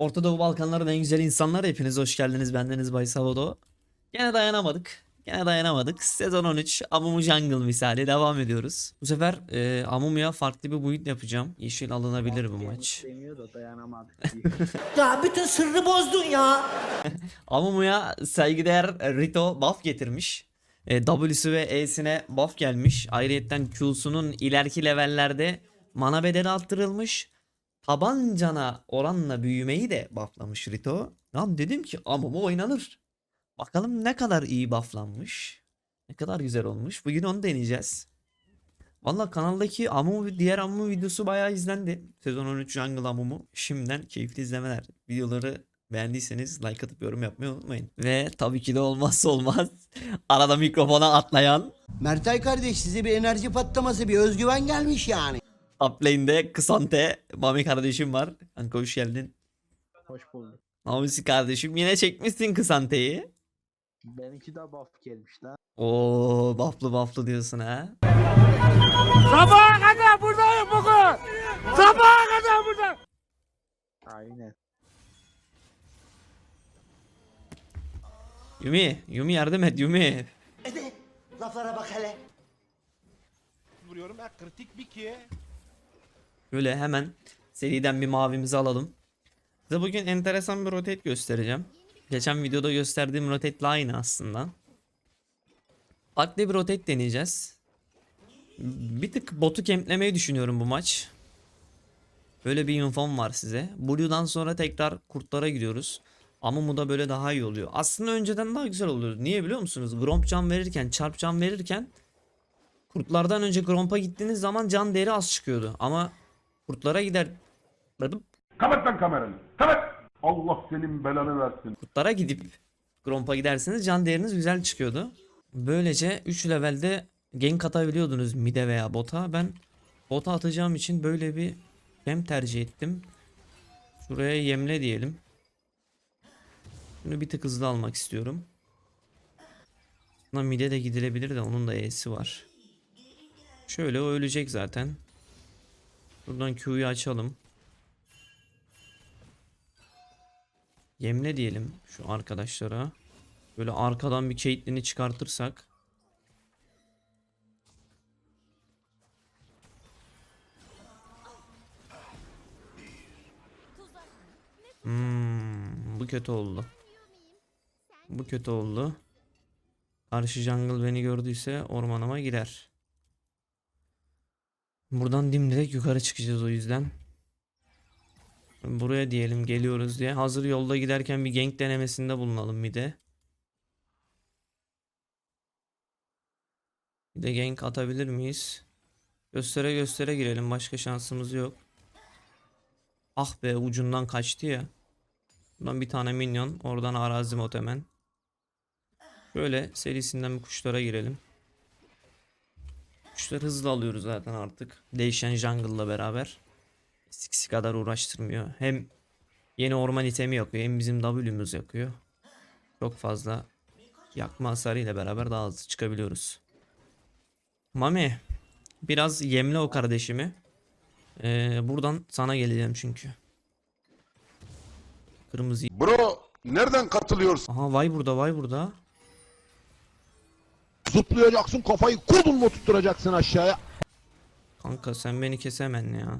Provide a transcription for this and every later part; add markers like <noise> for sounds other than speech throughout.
Orta Doğu Balkanların en güzel insanlar hepiniz hoş geldiniz. Bendeniz Bay Savodo. Gene dayanamadık. Gene dayanamadık. Sezon 13 Amumu Jungle misali devam ediyoruz. Bu sefer e, Amumu'ya farklı bir build yapacağım. Yeşil alınabilir bu maç. Demiyor da dayanamadık. <laughs> Ya bütün sırrı bozdun ya. <laughs> Amumu'ya saygıdeğer Rito buff getirmiş. E, W'su ve E'sine buff gelmiş. Ayrıyeten Q'sunun ileriki levellerde mana bedeli arttırılmış. Tabancana oranla büyümeyi de bufflamış Rito. Lan dedim ki Amumu oynanır. Bakalım ne kadar iyi bufflanmış. Ne kadar güzel olmuş. Bugün onu deneyeceğiz. Valla kanaldaki Amumu diğer Amumu videosu bayağı izlendi. Sezon 13 Jungle Amumu. Şimdiden keyifli izlemeler. Videoları beğendiyseniz like atıp yorum yapmayı unutmayın. Ve tabii ki de olmazsa olmaz. <laughs> Arada mikrofona atlayan Mertay kardeş size bir enerji patlaması bir özgüven gelmiş yani. Top lane'de Kısante Mami kardeşim var. Kanka hoş geldin. Hoş bulduk. Mamisi kardeşim yine çekmişsin Kısante'yi. Benimki de buff gelmiş lan. Oo bufflı bufflı diyorsun ha. Sabaha kadar buradayım bugün. Sabaha kadar burada. Aynen. Yumi, Yumi yardım et Yumi. Hadi laflara bak hele. Vuruyorum ha kritik bir ki. Böyle hemen seriden bir mavimizi alalım. Size bugün enteresan bir rotate göstereceğim. Geçen videoda gösterdiğim rotate ile aynı aslında. Farklı bir rotate deneyeceğiz. Bir tık botu kemplemeyi düşünüyorum bu maç. Böyle bir infom var size. Blue'dan sonra tekrar kurtlara gidiyoruz. Ama da böyle daha iyi oluyor. Aslında önceden daha güzel oluyordu. Niye biliyor musunuz? Gromp can verirken, çarp can verirken kurtlardan önce Gromp'a gittiğiniz zaman can değeri az çıkıyordu. Ama kurtlara gider Kapat lan kameranı. Kapat. Allah senin belanı versin. kurtlara gidip Gromp'a giderseniz can değeriniz güzel çıkıyordu. Böylece 3 levelde gank atabiliyordunuz mid'e veya bota. Ben bota atacağım için böyle bir hem tercih ettim. Şuraya yemle diyelim. Bunu bir tık hızlı almak istiyorum. Buna mid'e de gidilebilir de onun da E'si var. Şöyle o ölecek zaten. Buradan Q'yu açalım. Yemle diyelim şu arkadaşlara. Böyle arkadan bir Caitlyn'i çıkartırsak. Hmm, bu kötü oldu. Bu kötü oldu. Karşı jungle beni gördüyse ormanıma girer. Buradan dimdirek yukarı çıkacağız o yüzden. Buraya diyelim geliyoruz diye. Hazır yolda giderken bir gank denemesinde bulunalım bir de. Bir de gank atabilir miyiz? Göstere göstere girelim. Başka şansımız yok. Ah be ucundan kaçtı ya. Buradan bir tane minyon. Oradan arazi mod hemen. Şöyle serisinden bir kuşlara girelim. Kuşları hızlı alıyoruz zaten artık. Değişen jungle'la beraber. Eskisi kadar uğraştırmıyor. Hem yeni orman itemi yakıyor hem bizim W'muz yakıyor. Çok fazla yakma hasarıyla beraber daha hızlı çıkabiliyoruz. Mami biraz yemle o kardeşimi. Ee, buradan sana geleceğim çünkü. Kırmızı. Bro nereden katılıyorsun? Aha vay burada vay burada. Zıplayacaksın kafayı kolunla tutturacaksın aşağıya. Kanka sen beni kesemen ya.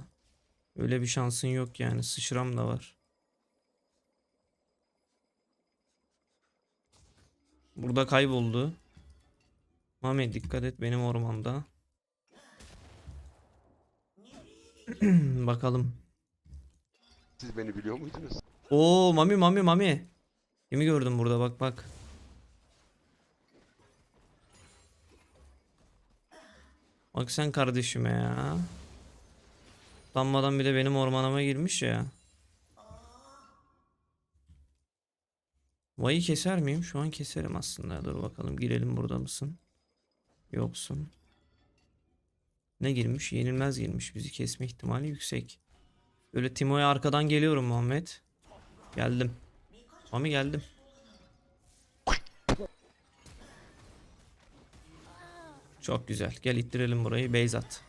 Öyle bir şansın yok yani. Sıçram da var. Burada kayboldu. Mami dikkat et benim ormanda. <clears throat> Bakalım. Siz beni biliyor muydunuz? Oo Mami Mami Mami. Kimi gördüm burada bak bak. Bak sen kardeşime ya. Utanmadan bir de benim ormanıma girmiş ya. Vay'ı keser miyim? Şu an keserim aslında. Dur bakalım girelim burada mısın? Yoksun. Ne girmiş? Yenilmez girmiş. Bizi kesme ihtimali yüksek. Böyle Timo'ya arkadan geliyorum Muhammed. Geldim. Mami geldim. Çok güzel. Gel ittirelim burayı. Beyzat.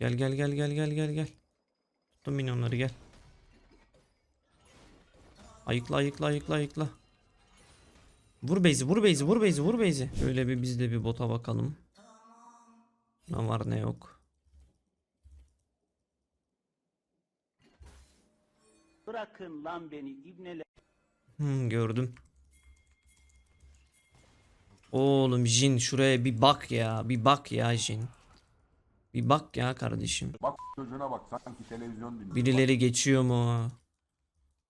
Gel gel gel gel gel gel gel. Tuttum minyonları gel. Ayıkla ayıkla ayıkla ayıkla. Vur beyzi vur beyzi vur beyzi vur beyzi. Şöyle bir biz de bir bota bakalım. Ne var ne yok. Bırakın lan beni ibneler. Hmm, gördüm. Oğlum Jin şuraya bir bak ya. Bir bak ya Jin. Bir bak ya kardeşim. Bak gözüne bak sanki televizyon dinliyor. Birileri geçiyor mu?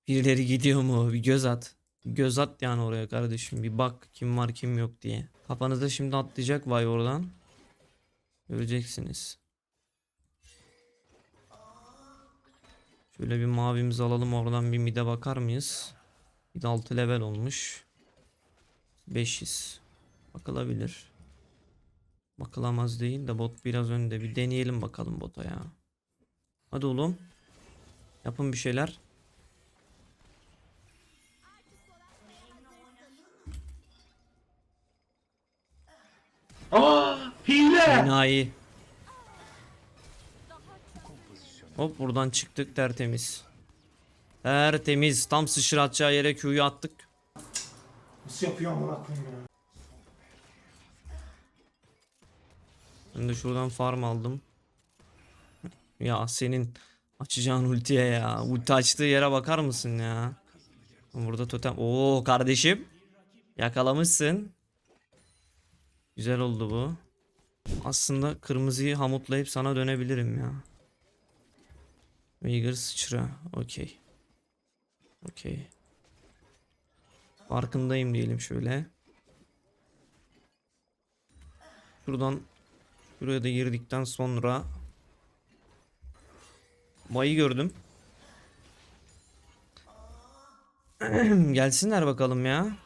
Birileri gidiyor mu? Bir göz at. Bir göz at yani oraya kardeşim. Bir bak kim var kim yok diye. Kafanızda şimdi atlayacak vay oradan. Göreceksiniz. Şöyle bir mavimizi alalım oradan bir mide bakar mıyız? Bir de 6 level olmuş. 500. Bakılabilir. Bakılamaz değil de bot biraz önde. Bir deneyelim bakalım bota ya. Hadi oğlum. Yapın bir şeyler. Enayi. Hop buradan çıktık tertemiz. Tertemiz. Tam sıçratacağı yere Q'yu attık. Nasıl yapıyor amına koyayım ya? De şuradan farm aldım. Ya senin açacağın ultiye ya. Ulti açtığı yere bakar mısın ya? Burada totem. Oo kardeşim. Yakalamışsın. Güzel oldu bu. Aslında kırmızıyı hamutlayıp sana dönebilirim ya. Veigar sıçra. Okey. Okey. Farkındayım diyelim şöyle. Şuradan Buraya da girdikten sonra Mayı gördüm. <clears throat> Gelsinler bakalım ya.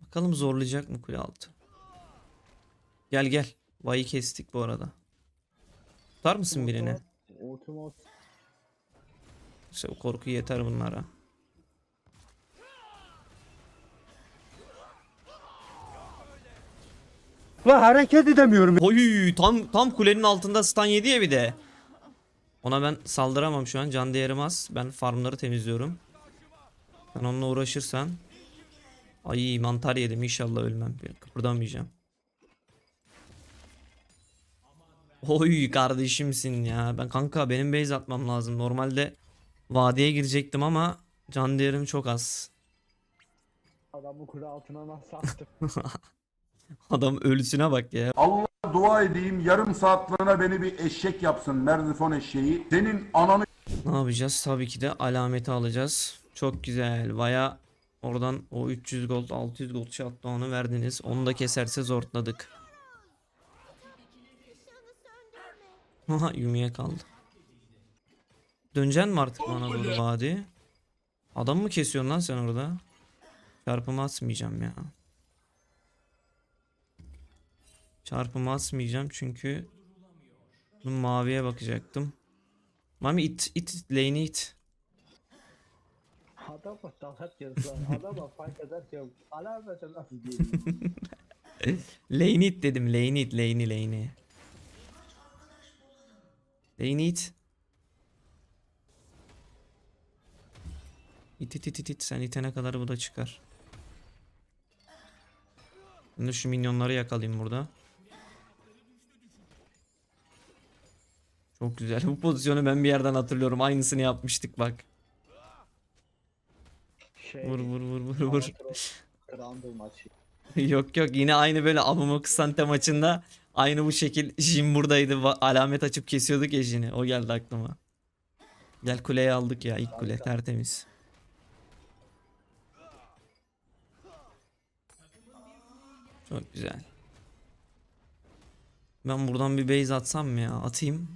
Bakalım zorlayacak mı kule altı. Gel gel. Vayı kestik bu arada. Tutar mısın birini? İşte korku yeter bunlara. La hareket edemiyorum. Oy tam tam kulenin altında stun yedi ya bir de. Ona ben saldıramam şu an. Can değerim az. Ben farmları temizliyorum. Sen onunla uğraşırsan. Ay mantar yedim inşallah ölmem. Bir Kıpırdamayacağım. Oy kardeşimsin ya. Ben kanka benim base atmam lazım. Normalde vadiye girecektim ama can değerim çok az. Adamı kule altına nasıl <laughs> attı? Adam ölüsüne bak ya. Allah dua edeyim yarım saatliğine beni bir eşek yapsın Merzifon eşeği. Senin ananı Ne yapacağız? Tabii ki de alameti alacağız. Çok güzel. Vaya oradan o 300 gold 600 gold onu verdiniz. Onu da keserse zortladık. Haha Yumi'ye kaldı. Döneceksin mi artık bana doğru vadi? Adam mı kesiyorsun lan sen orada? Çarpımı atmayacağım ya. Çarpımı atmayacağım çünkü bu maviye bakacaktım. Mami it it lane'i it. Adama dalat yazılan. Adama fark ederken alamete nasıl? <laughs> Lane'i it dedim lane'i it lane'i lane'i. Lane'i it. İt it it it it sen itene kadar bu da çıkar. De şu minyonları yakalayayım burada. Çok güzel. Bu pozisyonu ben bir yerden hatırlıyorum. Aynısını yapmıştık bak. Şey, Vur vur vur vur vur. <laughs> Yok yok yine aynı böyle Amamok Sante maçında aynı bu şekil Jin buradaydı alamet açıp kesiyorduk ya Jin'i o geldi aklıma. Gel kuleye aldık ya ilk kule tertemiz. Çok güzel. Ben buradan bir base atsam mı ya? Atayım.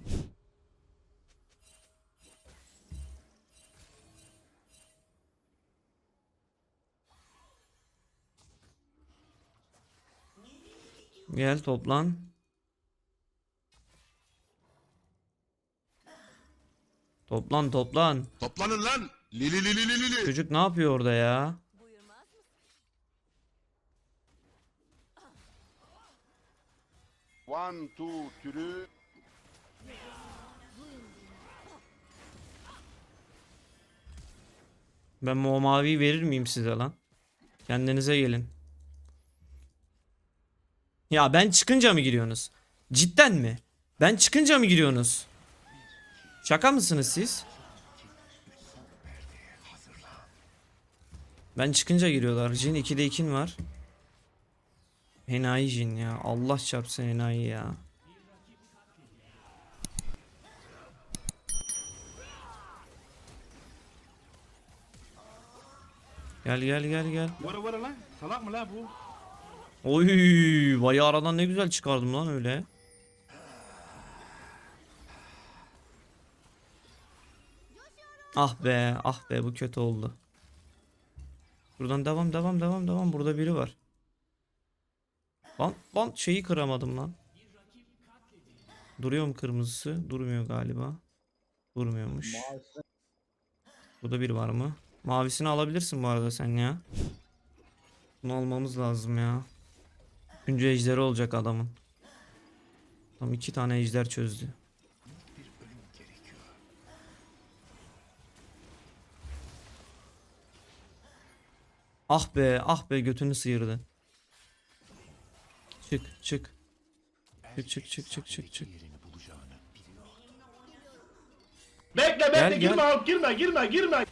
Gel toplan. Toplan toplan. Toplanın lan. Lili lili lili lili. Çocuk ne yapıyor orada ya? One, two, three. Ben o maviyi verir miyim size lan? Kendinize gelin. Ya ben çıkınca mı giriyorsunuz? Cidden mi? Ben çıkınca mı giriyorsunuz? Şaka mısınız siz? Ben çıkınca giriyorlar. Jin 2'de 2'in var. Enayi Jin ya. Allah çarpsın enayi ya. Gel gel gel gel. Vara vara lan. Salak mı lan bu? Oy, bayağı aradan ne güzel çıkardım lan öyle. Ah be, ah be bu kötü oldu. Buradan devam devam devam devam burada biri var. Lan lan şeyi kıramadım lan. Duruyor mu kırmızısı? Durmuyor galiba. Durmuyormuş. Burada bir var mı? Mavisini alabilirsin bu arada sen ya. Bunu almamız lazım ya. Üçüncü ejderi olacak adamın. Tam iki tane ejder çözdü. Ah be ah be götünü sıyırdı. Çık çık. Çık çık çık çık çık çık. Bekle bekle Gel, girme gel. girme girme girme.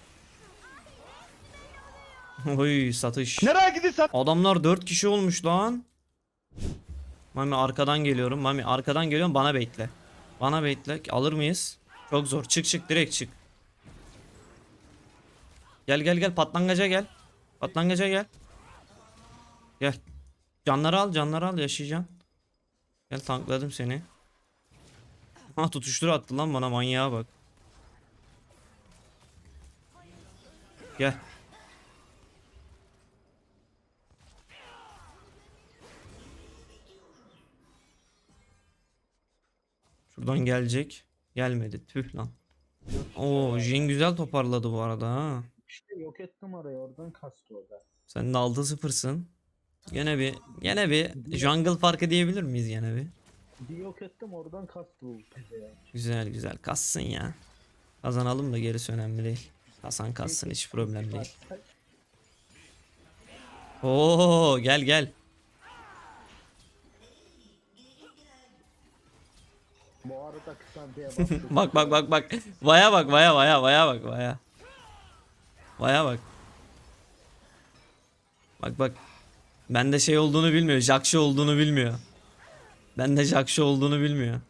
Oy satış. Nereye gidiyorsun? Adamlar 4 kişi olmuş lan. Mami arkadan geliyorum. Mami arkadan geliyorum bana bekle. Bana bekle. Alır mıyız? Çok zor. Çık çık direkt çık. Gel gel gel patlangaca gel. Patlangaca gel. Gel. Canları al canları al yaşayacaksın. Gel tankladım seni. Ha tutuştur attı lan bana manyağa bak. Gel. Şuradan gelecek. Gelmedi. Tüh lan. Oo, Jin güzel toparladı bu arada ha. işte yok ettim orayı oradan kastı orada. Sen de 6-0'sın. Gene bir gene bir jungle farkı diyebilir miyiz gene bir? Bir yok ettim oradan kastı ya. Güzel güzel kassın ya. Kazanalım da gerisi önemli değil. Hasan kassın hiç problem değil. Oo gel gel. <laughs> Bak bak bak bak. Vaya bak vaya vaya vaya bak vaya. Vaya bak. Bak bak. Bende şey olduğunu bilmiyor. Jakşı olduğunu bilmiyor. Bende Jakşı olduğunu bilmiyor.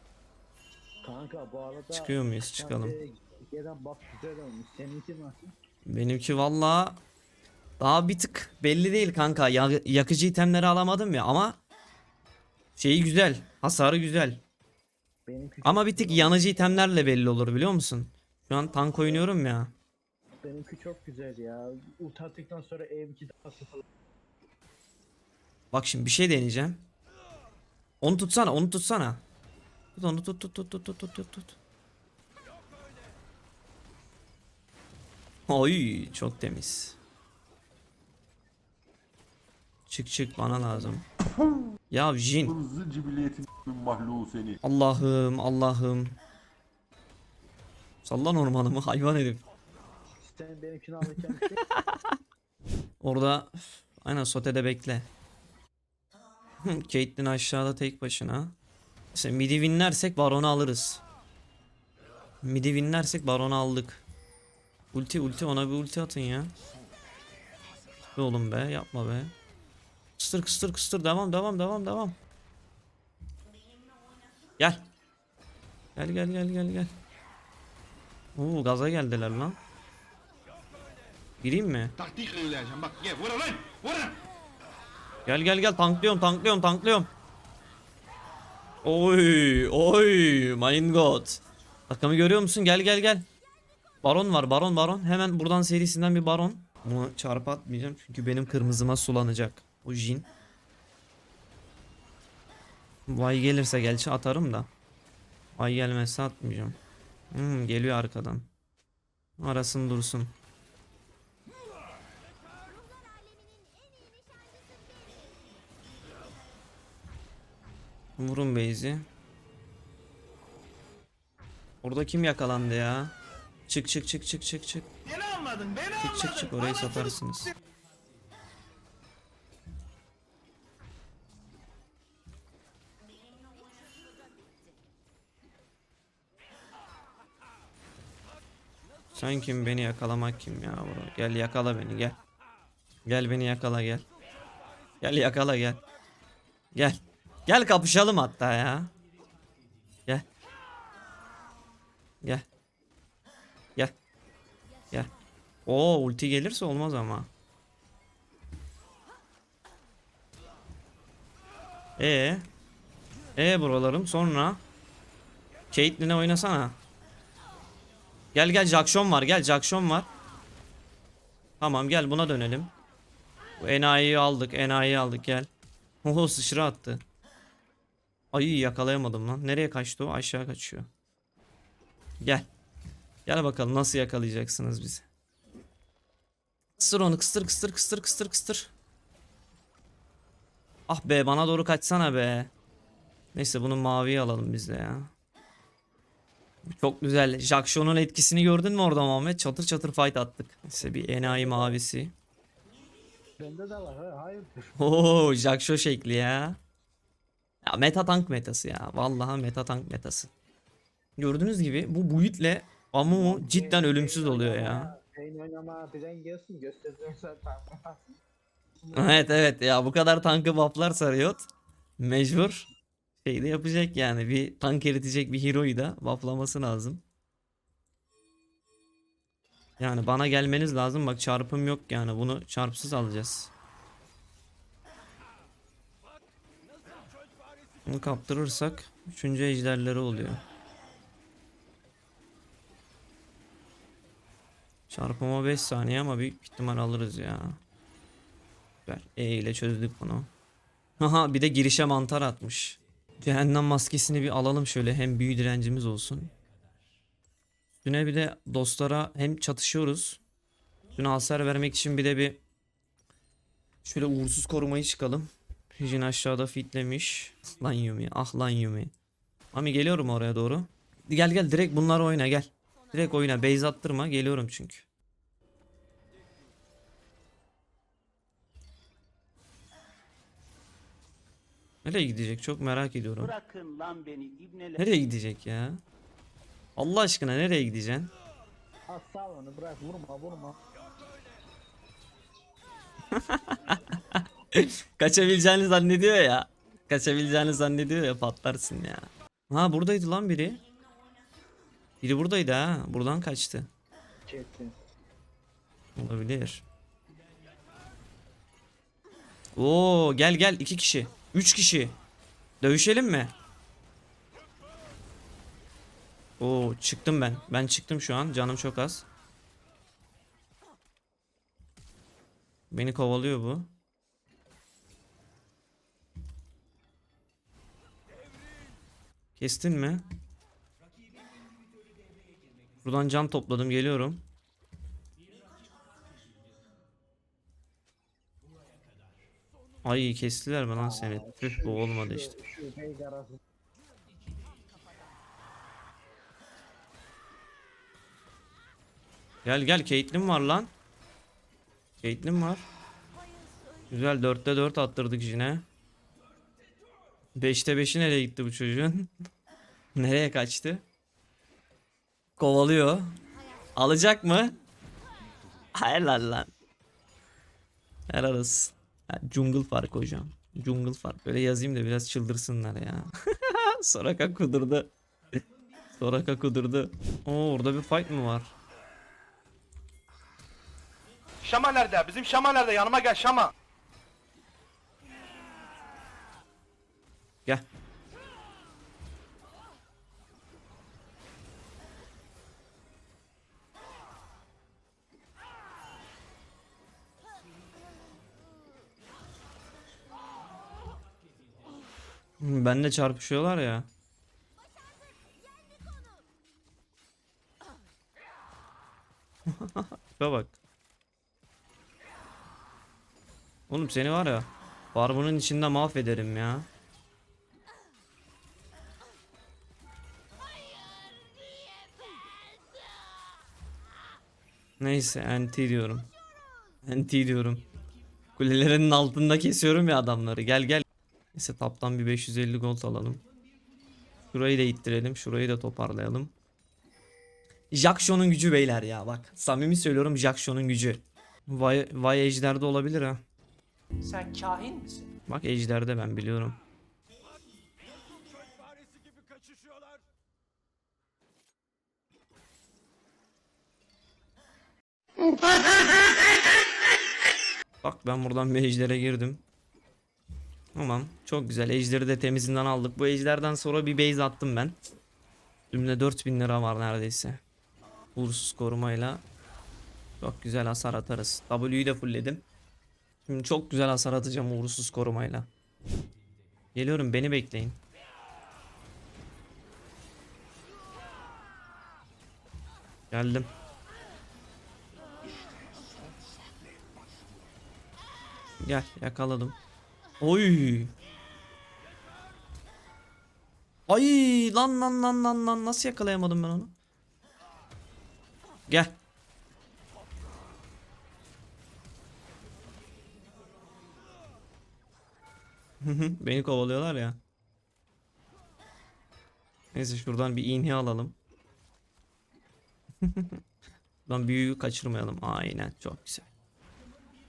Kanka bu arada Çıkıyor muyuz? Çıkalım. diye Gelen bak güzel olmuş. Seninki nasıl? Benimki valla daha bir tık belli değil kanka. Ya- yakıcı itemleri alamadım ya ama şeyi güzel. Hasarı güzel. Benimki çok Ama bir tık yanıcı itemlerle belli olur biliyor musun? Şu an tank oynuyorum ya. Benimki çok güzel ya. Ult attıktan sonra ev 2 daha sıfır. Bak şimdi bir şey deneyeceğim. Onu tutsana, onu tutsana. Tut onu tut tut tut tut tut tut tut tut. Oy çok temiz. Çık çık bana lazım. <laughs> Ya Jin. Hızlı cibiliyetin <laughs> mahluğu seni. Allah'ım Allah'ım. Sallan ormanımı hayvan herif. Sen benimkini alırken işte <laughs> Orada üf, aynen sotede bekle. <laughs> Caitlyn aşağıda tek başına. Mesela midi winlersek baronu alırız. Midi winlersek baronu aldık. Ulti ulti ona bir ulti atın ya. Be oğlum be yapma be. Kıstır kıstır kıstır devam devam devam devam. Gel. Gel gel gel gel gel. Oo gaza geldiler lan. Gireyim mi? Taktik öyleyeceğim bak gel vura lan vura. Gel gel gel tanklıyorum tanklıyorum tanklıyorum. Oy oy my god. Takımı görüyor musun? Gel gel gel. Baron var baron baron. Hemen buradan serisinden bir baron. Bunu çarpı atmayacağım çünkü benim kırmızıma sulanacak. O Jin. Vay gelirse gelçi atarım da. Vay gelmezse atmayacağım. Hmm, geliyor arkadan. Arasın dursun. Vurun Beyzi. Orada kim yakalandı ya? Çık çık çık çık çık çık. Beni anladın beni Çık çık çık orayı satarsınız. Sen kim beni yakalamak kim ya bro? Gel yakala beni gel. Gel beni yakala gel. Gel yakala gel. Gel. Gel kapışalım hatta ya. Gel. Gel. Gel. Gel. Oo ulti gelirse olmaz ama. E E buralarım sonra Caitlyn'e oynasana. Gel gel Jackson var gel Jackson var. Tamam gel buna dönelim. Bu enayiyi aldık enayiyi aldık gel. Oho sıçra attı. Ayı yakalayamadım lan. Nereye kaçtı o? Aşağı kaçıyor. Gel. Gel bakalım nasıl yakalayacaksınız bizi. Kıstır onu kıstır kıstır kıstır kıstır kıstır. Ah be bana doğru kaçsana be. Neyse bunu maviye alalım biz de ya. Çok güzel. Jackson'un etkisini gördün mü orada Muhammed? Çatır çatır fight attık. Neyse bir enayi mavisi. Bende de var. ha, Hayır. <laughs> Oo Jackson şekli ya. Ya meta tank metası ya. Vallahi meta tank metası. Gördüğünüz gibi bu build'le Amumu cidden ölümsüz oluyor ya. Pain oynama bilen gelsin göstereceğim sen tamam. <laughs> Evet evet ya bu kadar tankı bufflarsa Riot mecbur şey de yapacak yani bir tank eritecek bir hero'yu da bufflaması lazım. Yani bana gelmeniz lazım bak çarpım yok yani bunu çarpsız alacağız. Bunu kaptırırsak 3. ejderleri oluyor. Çarpıma 5 saniye ama büyük ihtimal alırız ya. Süper. E ile çözdük bunu. Haha bir de girişe mantar atmış. Cehennem maskesini bir alalım şöyle hem büyü direncimiz olsun. Üstüne bir de dostlara hem çatışıyoruz. Üstüne hasar vermek için bir de bir şöyle uğursuz korumayı çıkalım. Jin aşağıda fitlemiş. Lan Yumi ah lan Yumi. Ami geliyorum oraya doğru. Gel gel direkt bunlar oyna gel. Direkt oyna base attırma geliyorum çünkü. Nereye gidecek çok merak ediyorum. Bırakın lan beni ibneler. Nereye gidecek ya? Allah aşkına nereye gideceksin? Sağ onu bırak vurma vurma. <laughs> Kaçabileceğini zannediyor ya. Kaçabileceğini zannediyor ya patlarsın ya. Ha buradaydı lan biri. Biri buradaydı ha. Buradan kaçtı. Çekti. Olabilir. Oo gel gel iki kişi. Üç kişi. Dövüşelim mi? Oo çıktım ben. Ben çıktım şu an. Canım çok az. Beni kovalıyor bu. Kestin mi? Buradan can topladım geliyorum. Ay kestiler mi lan seni? Tüh bu olmadı işte. Gel gel Caitlyn var lan. Caitlyn var. Güzel 4'te 4 attırdık yine. 5'te 5'i nereye gitti bu çocuğun? <laughs> nereye kaçtı? Kovalıyor. Alacak mı? Helal lan. Helal olsun. Ha, jungle fark hocam. Jungle fark. Böyle yazayım da biraz çıldırsınlar ya. <laughs> Soraka kudurdu. Soraka kudurdu. Oo orada bir fight mı var? Şama nerede? Bizim Şama nerede? Yanıma gel Şama. Gel. benle çarpışıyorlar ya. <laughs> Tipe bak. Oğlum seni var ya. Barbunun içinde mahvederim ya. Neyse anti diyorum. Anti diyorum. Kulelerin altında kesiyorum ya adamları. Gel gel. Neyse taptan bir 550 gold alalım. Şurayı da ittirelim. Şurayı da toparlayalım. Jackson'un gücü beyler ya bak. Samimi söylüyorum Jackson'un gücü. Vay, vay ejderde olabilir ha. Sen kahin misin? Bak ejderde ben biliyorum. Bak ben buradan bir ejdere girdim. Tamam çok güzel ejderi de temizinden aldık. Bu ejderden sonra bir base attım ben. Üstümde 4000 lira var neredeyse. Uğursuz korumayla çok güzel hasar atarız. W'yu de fullledim. Şimdi çok güzel hasar atacağım uğursuz korumayla. Geliyorum beni bekleyin. Geldim. Gel yakaladım. Oy. Ay lan lan lan lan lan nasıl yakalayamadım ben onu? Gel. Beni kovalıyorlar ya. Neyse şuradan bir iğne alalım. <laughs> Lan büyüyü kaçırmayalım. Aynen çok güzel.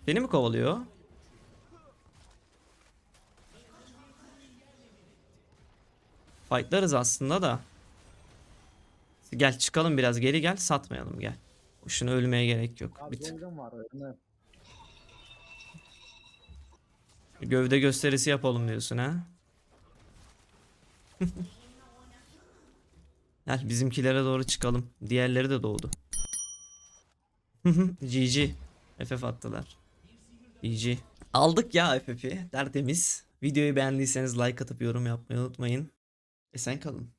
Beni mi kovalıyor? Fightlarız aslında da. Gel çıkalım biraz geri gel satmayalım gel. Boşuna ölmeye gerek yok. Abi Bir tık. var. Gövde gösterisi yapalım diyorsun ha? <laughs> Gel bizimkilere doğru çıkalım. Diğerleri de doğdu. <laughs> GG. FF attılar. GG. Aldık ya FF'i. Tertemiz. Videoyu beğendiyseniz like atıp yorum yapmayı unutmayın. Esen kalın.